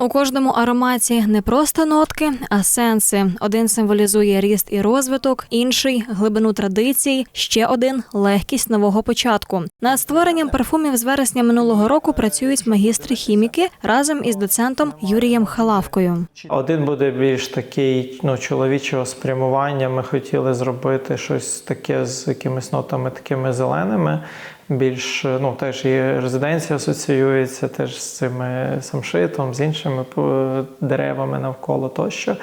У кожному ароматі не просто нотки, а сенси. Один символізує ріст і розвиток, інший глибину традицій, ще один легкість нового початку. Над створенням парфумів з вересня минулого року працюють магістри хіміки разом із доцентом Юрієм Халавкою. Один буде більш такий ну, чоловічого спрямування. Ми хотіли зробити щось таке з якимись нотами такими зеленими. Більш ну теж і резиденція асоціюється теж з цими самшитом, з іншими по- деревами навколо тощо.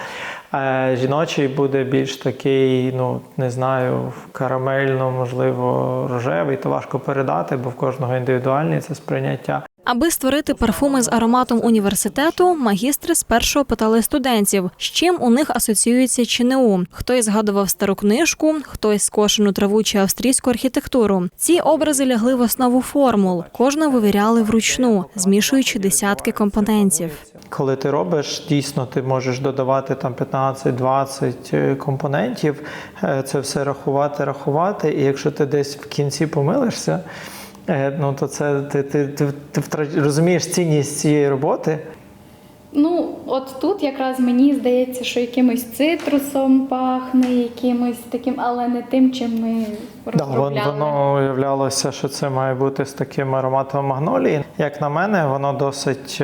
Е, жіночий буде більш такий, ну не знаю, карамельно, можливо, рожевий. То важко передати, бо в кожного індивідуальне це сприйняття. Аби створити парфуми з ароматом університету, магістри спершу питали студентів, з чим у них асоціюється ЧНУ. Хтось згадував стару книжку, хтось скошену траву чи австрійську архітектуру. Ці образи лягли в основу формул. Кожну вивіряли вручну, змішуючи десятки компонентів. Коли ти робиш, дійсно ти можеш додавати там 15-20 е, компонентів, е, це все рахувати, рахувати. І якщо ти десь в кінці помилишся, е, ну то це ти, ти, ти, ти втра- розумієш цінність цієї роботи. Ну, от тут якраз мені здається, що якимось цитрусом пахне, якимось таким, але не тим, чим ми Да, вон- воно уявлялося, що це має бути з таким ароматом магнолії. Як на мене, воно досить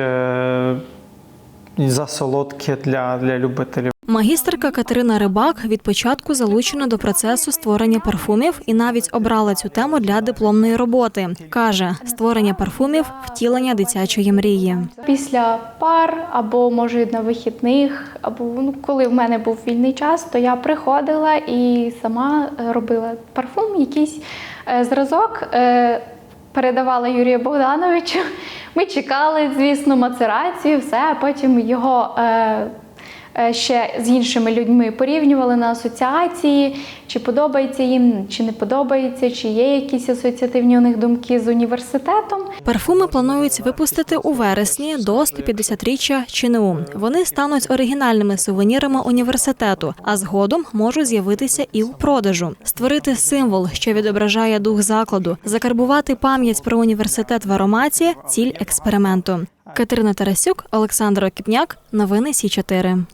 засолодке для, для любителів. Магістерка Катерина Рибак від початку залучена до процесу створення парфумів і навіть обрала цю тему для дипломної роботи. каже, створення парфумів втілення дитячої мрії. Після пар, або може на вихідних, або ну, коли в мене був вільний час, то я приходила і сама е, робила парфум, якийсь е, зразок. Передавала Юрію Богдановичу. Ми чекали, звісно, мацерацію, все, потім його е, ще з іншими людьми порівнювали на асоціації, чи подобається їм, чи не подобається, чи є якісь асоціативні у них думки з університетом. Парфуми планують випустити у вересні до 150-річчя ЧНУ. Вони стануть оригінальними сувенірами університету, а згодом можуть з'явитися і у продажу. Створити символ, що відображає дух закладу, закарбувати пам'ять про університет в ароматі ціль експерименту. Катерина Тарасюк, Олександр Окіпняк. Новини Сі 4